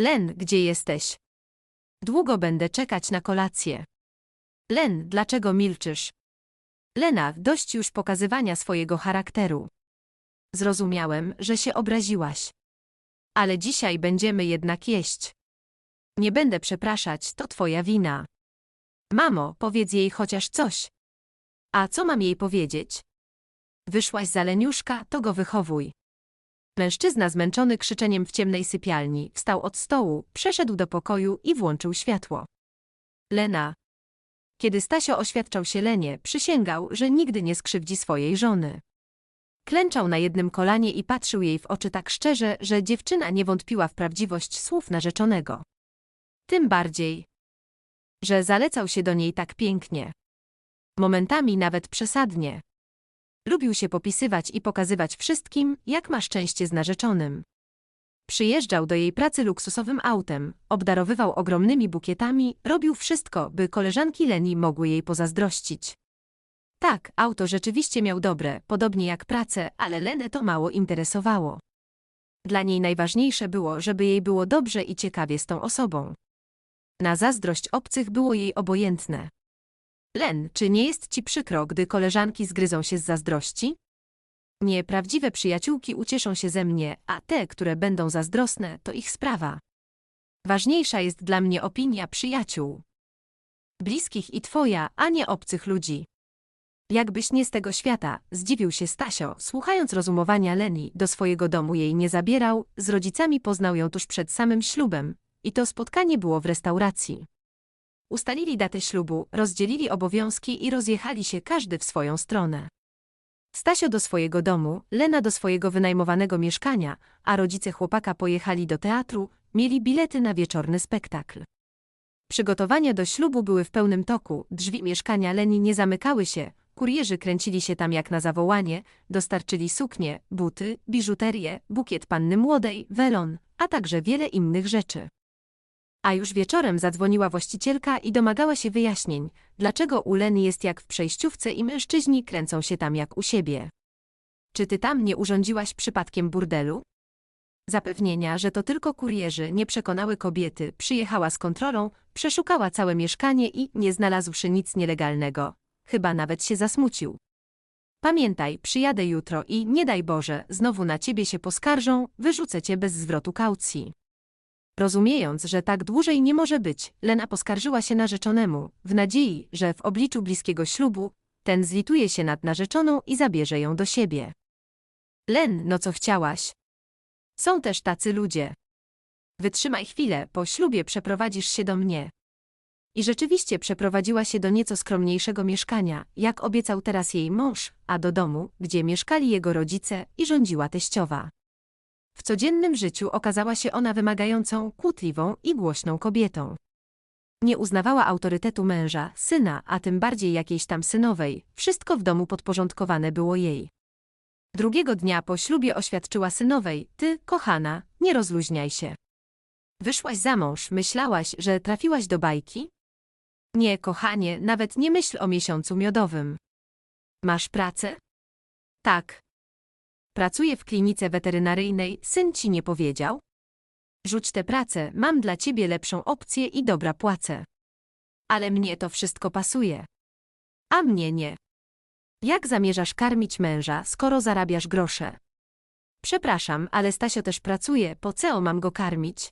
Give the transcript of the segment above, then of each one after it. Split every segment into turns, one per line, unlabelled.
Len, gdzie jesteś? Długo będę czekać na kolację. Len, dlaczego milczysz? Lena, dość już pokazywania swojego charakteru. Zrozumiałem, że się obraziłaś. Ale dzisiaj będziemy jednak jeść. Nie będę przepraszać, to twoja wina. Mamo, powiedz jej chociaż coś. A co mam jej powiedzieć? Wyszłaś za leniuszka, to go wychowuj. Mężczyzna zmęczony krzyczeniem w ciemnej sypialni wstał od stołu, przeszedł do pokoju i włączył światło. Lena. Kiedy Stasio oświadczał się Lenie, przysięgał, że nigdy nie skrzywdzi swojej żony. Klęczał na jednym kolanie i patrzył jej w oczy tak szczerze, że dziewczyna nie wątpiła w prawdziwość słów narzeczonego. Tym bardziej, że zalecał się do niej tak pięknie. Momentami nawet przesadnie. Lubił się popisywać i pokazywać wszystkim, jak ma szczęście z narzeczonym. Przyjeżdżał do jej pracy luksusowym autem, obdarowywał ogromnymi bukietami, robił wszystko, by koleżanki Leni mogły jej pozazdrościć. Tak, auto rzeczywiście miał dobre, podobnie jak pracę, ale Lenę to mało interesowało. Dla niej najważniejsze było, żeby jej było dobrze i ciekawie z tą osobą. Na zazdrość obcych było jej obojętne. Len, czy nie jest ci przykro, gdy koleżanki zgryzą się z zazdrości? Nie, prawdziwe przyjaciółki ucieszą się ze mnie, a te, które będą zazdrosne, to ich sprawa. Ważniejsza jest dla mnie opinia przyjaciół. Bliskich i twoja, a nie obcych ludzi. Jakbyś nie z tego świata, zdziwił się Stasio, słuchając rozumowania Leni, do swojego domu jej nie zabierał, z rodzicami poznał ją tuż przed samym ślubem, i to spotkanie było w restauracji. Ustalili datę ślubu, rozdzielili obowiązki i rozjechali się każdy w swoją stronę. Stasio do swojego domu, Lena do swojego wynajmowanego mieszkania, a rodzice chłopaka pojechali do teatru, mieli bilety na wieczorny spektakl. Przygotowania do ślubu były w pełnym toku, drzwi mieszkania Leni nie zamykały się, kurierzy kręcili się tam jak na zawołanie, dostarczyli suknie, buty, biżuterię, bukiet panny młodej, welon, a także wiele innych rzeczy. A już wieczorem zadzwoniła właścicielka i domagała się wyjaśnień, dlaczego u Leny jest jak w przejściówce i mężczyźni kręcą się tam jak u siebie. Czy ty tam nie urządziłaś przypadkiem burdelu? Zapewnienia, że to tylko kurierzy, nie przekonały kobiety, przyjechała z kontrolą, przeszukała całe mieszkanie i, nie znalazłszy nic nielegalnego, chyba nawet się zasmucił. Pamiętaj, przyjadę jutro i, nie daj Boże, znowu na ciebie się poskarżą, wyrzucę cię bez zwrotu kaucji. Rozumiejąc, że tak dłużej nie może być, Lena poskarżyła się narzeczonemu, w nadziei, że w obliczu bliskiego ślubu, ten zlituje się nad narzeczoną i zabierze ją do siebie. Len, no co chciałaś? Są też tacy ludzie. Wytrzymaj chwilę, po ślubie przeprowadzisz się do mnie. I rzeczywiście przeprowadziła się do nieco skromniejszego mieszkania, jak obiecał teraz jej mąż, a do domu, gdzie mieszkali jego rodzice i rządziła teściowa. W codziennym życiu okazała się ona wymagającą, kłótliwą i głośną kobietą. Nie uznawała autorytetu męża, syna, a tym bardziej jakiejś tam synowej, wszystko w domu podporządkowane było jej. Drugiego dnia po ślubie oświadczyła synowej, ty, kochana, nie rozluźniaj się. Wyszłaś za mąż, myślałaś, że trafiłaś do bajki? Nie, kochanie, nawet nie myśl o miesiącu miodowym. Masz pracę? Tak, Pracuję w klinice weterynaryjnej, syn ci nie powiedział? Rzuć tę pracę, mam dla ciebie lepszą opcję i dobra płacę. Ale mnie to wszystko pasuje. A mnie nie. Jak zamierzasz karmić męża, skoro zarabiasz grosze? Przepraszam, ale Stasio też pracuje, po co mam go karmić?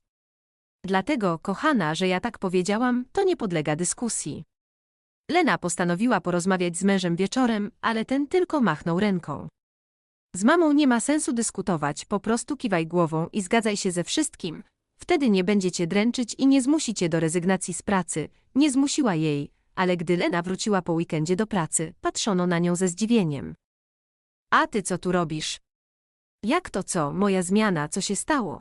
Dlatego, kochana, że ja tak powiedziałam, to nie podlega dyskusji. Lena postanowiła porozmawiać z mężem wieczorem, ale ten tylko machnął ręką. Z mamą nie ma sensu dyskutować, po prostu kiwaj głową i zgadzaj się ze wszystkim. Wtedy nie będzie cię dręczyć i nie zmusi cię do rezygnacji z pracy. Nie zmusiła jej, ale gdy Lena wróciła po weekendzie do pracy, patrzono na nią ze zdziwieniem. A ty co tu robisz? Jak to co, moja zmiana, co się stało?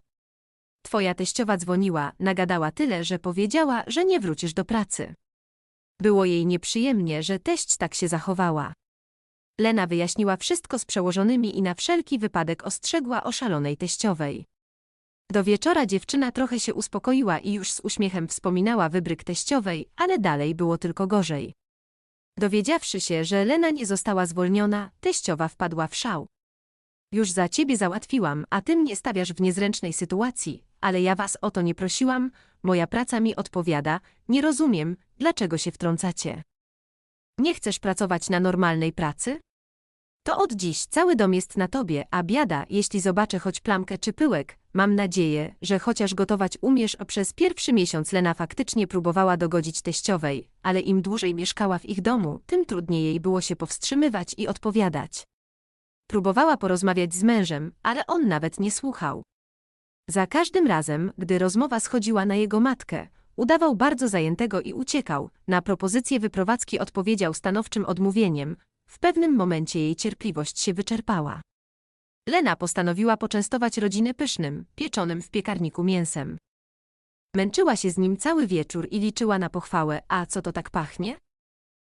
Twoja teściowa dzwoniła, nagadała tyle, że powiedziała, że nie wrócisz do pracy. Było jej nieprzyjemnie, że teść tak się zachowała. Lena wyjaśniła wszystko z przełożonymi i na wszelki wypadek ostrzegła o szalonej teściowej. Do wieczora dziewczyna trochę się uspokoiła i już z uśmiechem wspominała wybryk teściowej, ale dalej było tylko gorzej. Dowiedziawszy się, że Lena nie została zwolniona, teściowa wpadła w szał. Już za ciebie załatwiłam, a ty mnie stawiasz w niezręcznej sytuacji, ale ja was o to nie prosiłam, moja praca mi odpowiada, nie rozumiem, dlaczego się wtrącacie. Nie chcesz pracować na normalnej pracy? To od dziś cały dom jest na tobie, a biada, jeśli zobaczę choć plamkę czy pyłek. Mam nadzieję, że chociaż gotować umiesz, przez pierwszy miesiąc Lena faktycznie próbowała dogodzić teściowej, ale im dłużej mieszkała w ich domu, tym trudniej jej było się powstrzymywać i odpowiadać. Próbowała porozmawiać z mężem, ale on nawet nie słuchał. Za każdym razem, gdy rozmowa schodziła na jego matkę, udawał bardzo zajętego i uciekał. Na propozycję wyprowadzki odpowiedział stanowczym odmówieniem. W pewnym momencie jej cierpliwość się wyczerpała. Lena postanowiła poczęstować rodzinę pysznym, pieczonym w piekarniku mięsem. Męczyła się z nim cały wieczór i liczyła na pochwałę, a co to tak pachnie?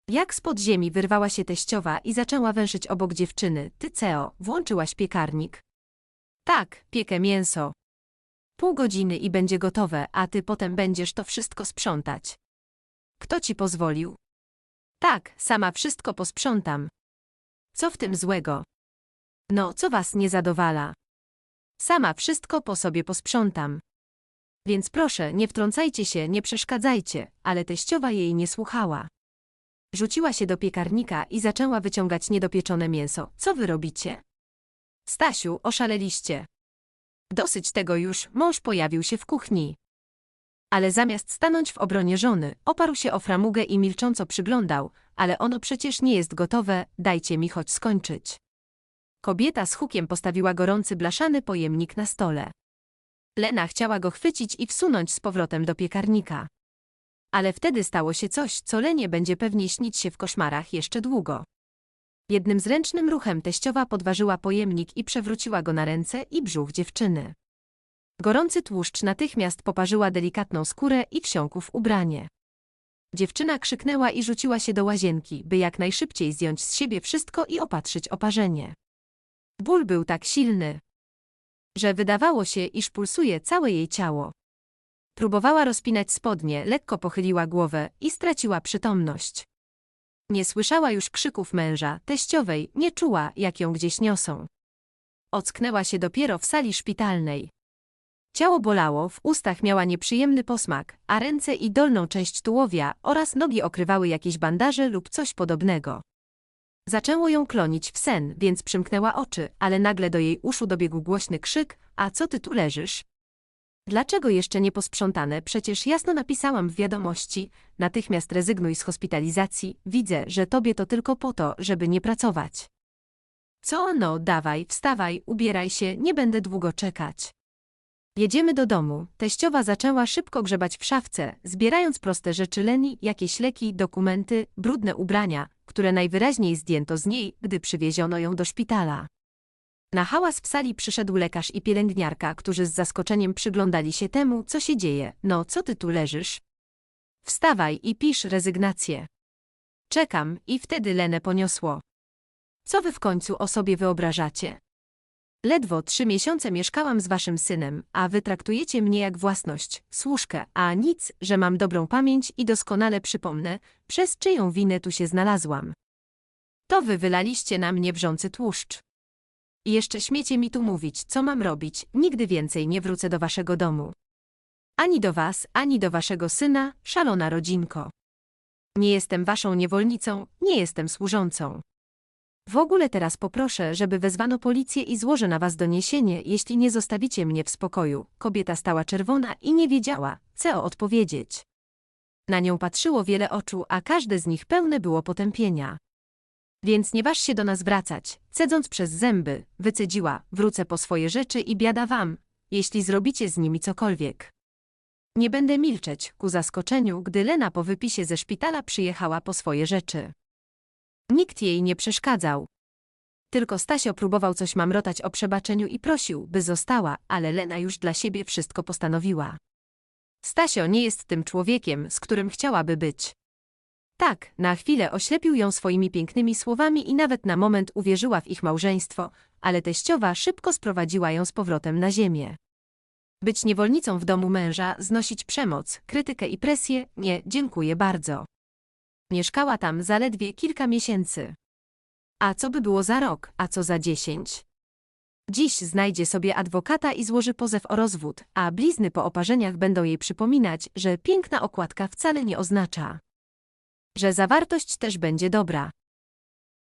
Jak spod ziemi wyrwała się teściowa i zaczęła węszyć obok dziewczyny. Ty, Ceo, włączyłaś piekarnik? Tak, piekę mięso. Pół godziny i będzie gotowe, a ty potem będziesz to wszystko sprzątać. Kto ci pozwolił? Tak, sama wszystko posprzątam. Co w tym złego? No, co was nie zadowala? Sama wszystko po sobie posprzątam. Więc proszę, nie wtrącajcie się, nie przeszkadzajcie, ale teściowa jej nie słuchała. Rzuciła się do piekarnika i zaczęła wyciągać niedopieczone mięso. Co wy robicie? Stasiu, oszaleliście. Dosyć tego już, mąż pojawił się w kuchni. Ale zamiast stanąć w obronie żony, oparł się o framugę i milcząco przyglądał, ale ono przecież nie jest gotowe, dajcie mi choć skończyć. Kobieta z hukiem postawiła gorący blaszany pojemnik na stole. Lena chciała go chwycić i wsunąć z powrotem do piekarnika. Ale wtedy stało się coś, co Lenie będzie pewnie śnić się w koszmarach jeszcze długo. Jednym zręcznym ruchem teściowa podważyła pojemnik i przewróciła go na ręce i brzuch dziewczyny. Gorący tłuszcz natychmiast poparzyła delikatną skórę i wsiąkł w ubranie. Dziewczyna krzyknęła i rzuciła się do łazienki, by jak najszybciej zdjąć z siebie wszystko i opatrzyć oparzenie. Ból był tak silny, że wydawało się, iż pulsuje całe jej ciało. Próbowała rozpinać spodnie, lekko pochyliła głowę i straciła przytomność. Nie słyszała już krzyków męża, teściowej, nie czuła, jak ją gdzieś niosą. Ocknęła się dopiero w sali szpitalnej. Ciało bolało, w ustach miała nieprzyjemny posmak, a ręce i dolną część tułowia oraz nogi okrywały jakieś bandaże lub coś podobnego. Zaczęło ją klonić w sen, więc przymknęła oczy, ale nagle do jej uszu dobiegł głośny krzyk, a co ty tu leżysz? Dlaczego jeszcze nie posprzątane? Przecież jasno napisałam w wiadomości, natychmiast rezygnuj z hospitalizacji, widzę, że tobie to tylko po to, żeby nie pracować. Co no, dawaj, wstawaj, ubieraj się, nie będę długo czekać. Jedziemy do domu. Teściowa zaczęła szybko grzebać w szafce, zbierając proste rzeczy Leni, jakieś leki, dokumenty, brudne ubrania, które najwyraźniej zdjęto z niej, gdy przywieziono ją do szpitala. Na hałas w sali przyszedł lekarz i pielęgniarka, którzy z zaskoczeniem przyglądali się temu, co się dzieje. No, co ty tu leżysz? Wstawaj i pisz rezygnację. Czekam i wtedy Lenę poniosło. Co wy w końcu o sobie wyobrażacie? Ledwo trzy miesiące mieszkałam z waszym synem, a wy traktujecie mnie jak własność, służkę, a nic, że mam dobrą pamięć i doskonale przypomnę, przez czyją winę tu się znalazłam. To wy wylaliście na mnie wrzący tłuszcz. I jeszcze śmiecie mi tu mówić, co mam robić, nigdy więcej nie wrócę do waszego domu. Ani do was, ani do waszego syna, szalona rodzinko. Nie jestem waszą niewolnicą, nie jestem służącą. W ogóle teraz poproszę, żeby wezwano policję i złożę na was doniesienie, jeśli nie zostawicie mnie w spokoju. Kobieta stała czerwona i nie wiedziała, co odpowiedzieć. Na nią patrzyło wiele oczu, a każde z nich pełne było potępienia. Więc nie waż się do nas wracać, cedząc przez zęby, wycedziła, wrócę po swoje rzeczy i biada wam, jeśli zrobicie z nimi cokolwiek. Nie będę milczeć, ku zaskoczeniu, gdy Lena po wypisie ze szpitala przyjechała po swoje rzeczy. Nikt jej nie przeszkadzał. Tylko Stasio próbował coś mamrotać o przebaczeniu i prosił, by została, ale Lena już dla siebie wszystko postanowiła. Stasio nie jest tym człowiekiem, z którym chciałaby być. Tak, na chwilę oślepił ją swoimi pięknymi słowami i nawet na moment uwierzyła w ich małżeństwo, ale teściowa szybko sprowadziła ją z powrotem na ziemię. Być niewolnicą w domu męża, znosić przemoc, krytykę i presję, nie, dziękuję bardzo. Mieszkała tam zaledwie kilka miesięcy. A co by było za rok, a co za dziesięć? Dziś znajdzie sobie adwokata i złoży pozew o rozwód, a blizny po oparzeniach będą jej przypominać, że piękna okładka wcale nie oznacza, że zawartość też będzie dobra.